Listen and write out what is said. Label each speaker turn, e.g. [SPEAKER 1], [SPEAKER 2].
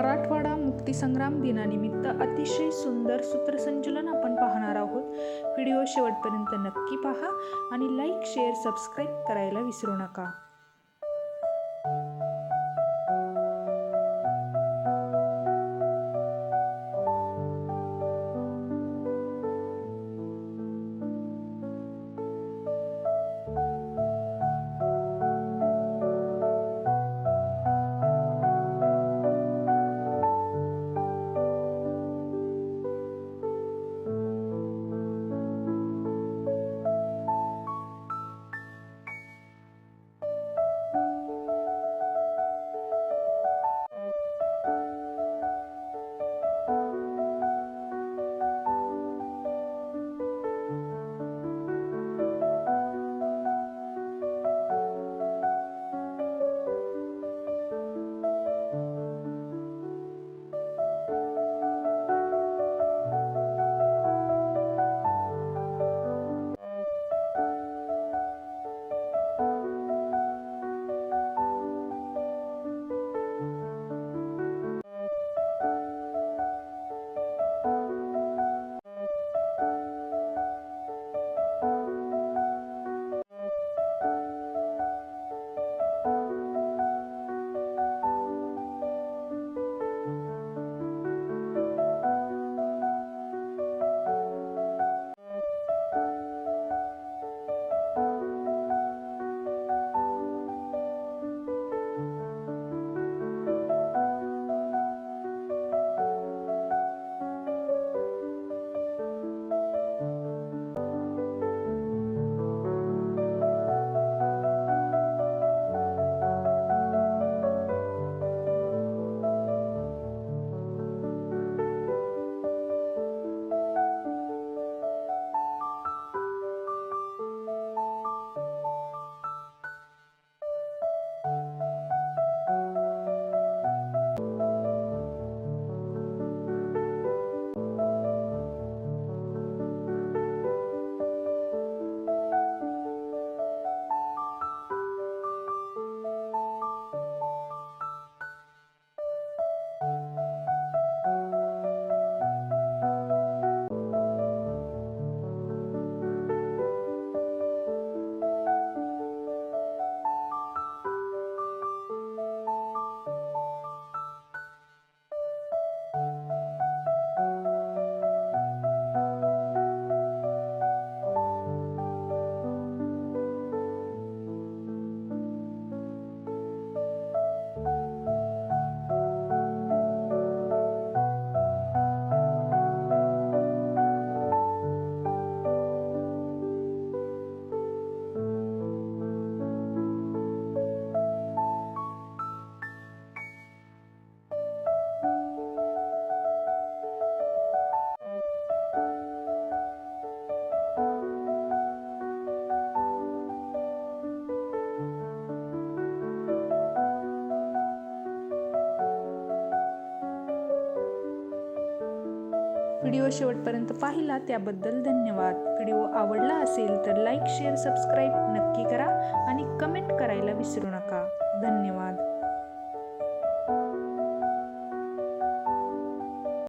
[SPEAKER 1] मराठवाडा मुक्तीसंग्राम दिनानिमित्त अतिशय सुंदर सूत्रसंचलन आपण पाहणार आहोत. व्हिडिओ शेवटपर्यंत नक्की पहा आणि लाईक शेअर सबस्क्राईब करायला विसरू नका. व्हिडिओ शेवटपर्यंत पाहिला त्याबद्दल धन्यवाद. व्हिडिओ आवडला असेल तर लाईक शेअर सबस्क्राईब नक्की करा आणि कमेंट करायला विसरू नका. धन्यवाद.